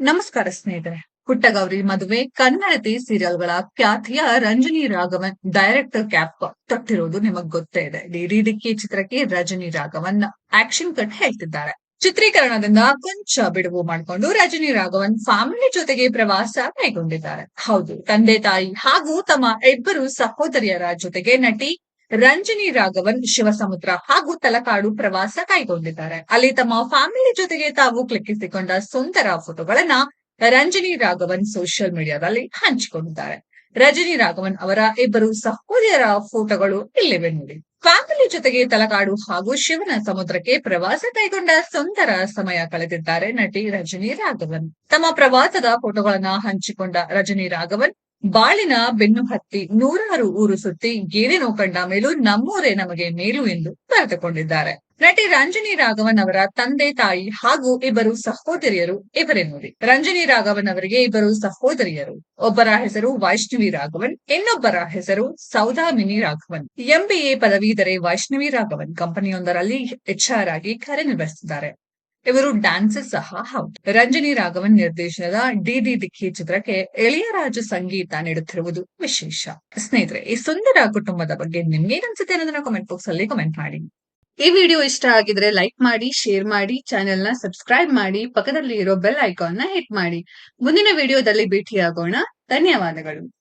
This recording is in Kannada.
ನಮಸ್ಕಾರ ಸ್ನೇಹಿತರೆ. ಪುಟ್ಟಗೌರಿ ಮದುವೆ, ಕನ್ನಡತಿ ಸೀರಿಯಲ್ಗಳ ಖ್ಯಾತಿಯ ರಂಜನಿ ರಾಘವನ್ ಡೈರೆಕ್ಟರ್ ಕ್ಯಾಪ್ ತೊಟ್ಟಿರುವುದು ನಿಮಗ್ ಗೊತ್ತೇ ಇದೆ. ಡಿಡಿ ಡಿಕ್ಕಿ ಚಿತ್ರಕ್ಕೆ ರಜನಿ ರಾಘವನ್ ಆಕ್ಷನ್ ಕಟ್ ಹೇಳ್ತಿದ್ದಾರೆ. ಚಿತ್ರೀಕರಣದಿಂದ ಕೊಂಚ ಬಿಡುವು ಮಾಡಿಕೊಂಡು ರಜನಿ ರಾಘವನ್ ಫ್ಯಾಮಿಲಿ ಜೊತೆಗೆ ಪ್ರವಾಸ ಕೈಗೊಂಡಿದ್ದಾರೆ. ಹೌದು, ತಂದೆ ತಾಯಿ ಹಾಗೂ ತಮ್ಮ ಇಬ್ಬರು ಸಹೋದರಿಯರ ಜೊತೆಗೆ ನಟಿ ರಂಜನಿ ರಾಘವನ್ ಶಿವಸಮುದ್ರ ಹಾಗೂ ತಲಕಾಡು ಪ್ರವಾಸ ಕೈಗೊಂಡಿದ್ದಾರೆ. ಅಲ್ಲಿ ತಮ್ಮ ಫ್ಯಾಮಿಲಿ ಜೊತೆಗೆ ತಾವು ಕ್ಲಿಕ್ಕಿಸಿಕೊಂಡ ಸುಂದರ ಫೋಟೋಗಳನ್ನ ರಂಜನಿ ರಾಘವನ್ ಸೋಷಿಯಲ್ ಮೀಡಿಯಾದಲ್ಲಿ ಹಂಚಿಕೊಂಡಿದ್ದಾರೆ. ರಜನಿ ರಾಘವನ್ ಅವರ ಇಬ್ಬರು ಸಹೋದರ ಫೋಟೋಗಳು ಇಲ್ಲಿವೆ ನೋಡಿ. ಫ್ಯಾಮಿಲಿ ಜೊತೆಗೆ ತಲಕಾಡು ಹಾಗೂ ಶಿವನ ಸಮುದ್ರಕ್ಕೆ ಪ್ರವಾಸ ಕೈಗೊಂಡ ಸುಂದರ ಸಮಯ ಕಳೆದಿದ್ದಾರೆ ನಟಿ ರಜನಿ ರಾಘವನ್. ತಮ್ಮ ಪ್ರವಾಸದ ಫೋಟೋಗಳನ್ನ ಹಂಚಿಕೊಂಡ ರಜನಿ ರಾಘವನ್ ಬಾಳಿನ ಬೆನ್ನು ಹತ್ತಿ ನೂರಾರು ಊರು ಸುತ್ತಿ ಏನೇನೋ ಕಂಡ ಮೇಲೂ ನಮ್ಮೂರೇ ನಮಗೆ ಮೇಲು ಎಂದು ಬರೆದುಕೊಂಡಿದ್ದಾರೆ. ನಟಿ ರಂಜನಿ ರಾಘವನ್ ಅವರ ತಂದೆ ತಾಯಿ ಹಾಗೂ ಇಬ್ಬರು ಸಹೋದರಿಯರು ಇವರೇ ನೋಡಿ. ರಂಜನಿ ರಾಘವನ್ ಅವರಿಗೆ ಇಬ್ಬರು ಸಹೋದರಿಯರು. ಒಬ್ಬರ ಹೆಸರು ವೈಷ್ಣವಿ ರಾಘವನ್, ಇನ್ನೊಬ್ಬರ ಹೆಸರು ಸೌದಾಮಿನಿ ರಾಘವನ್. ಎಂಬಿಎ ಪದವೀಧರೆ ವೈಷ್ಣವಿ ರಾಘವನ್ ಕಂಪನಿಯೊಂದರಲ್ಲಿ ಎಚ್ಆರ್ ಆಗಿ ಕಾರ್ಯನಿರ್ವಹಿಸಿದ್ದಾರೆ ಇವರು ಡ್ಯಾನ್ಸರ್ ಸಹ, ಹೌದು. ರಂಜನಿ ರಾಘವನ್ ನಿರ್ದೇಶನದ ಡಿಡಿ ದಿಕ್ಕಿ ಚಿತ್ರಕ್ಕೆ ಎಳೆಯರಾಜು ಸಂಗೀತ ನೀಡುತ್ತಿರುವುದು ವಿಶೇಷ. ಸ್ನೇಹಿತರೆ, ಈ ಸುಂದರ ಕುಟುಂಬದ ಬಗ್ಗೆ ನಿಮ್ಗೆ ಅನ್ಸುತ್ತೆ ಅನ್ನೋದನ್ನ ಕಾಮೆಂಟ್ ಬಾಕ್ಸ್ ಅಲ್ಲಿ ಕಾಮೆಂಟ್ ಮಾಡಿ. ಈ ವಿಡಿಯೋ ಇಷ್ಟ ಆಗಿದ್ರೆ ಲೈಕ್ ಮಾಡಿ ಶೇರ್ ಮಾಡಿ ಚಾನೆಲ್ನ ಸಬ್ಸ್ಕ್ರೈಬ್ ಮಾಡಿ ಪಕ್ಕದಲ್ಲಿ ಇರೋ ಬೆಲ್ ಐಕಾನ್ನ ಹಿಟ್ ಮಾಡಿ. ಮುಂದಿನ ವಿಡಿಯೋದಲ್ಲಿ ಭೇಟಿಯಾಗೋಣ. ಧನ್ಯವಾದಗಳು.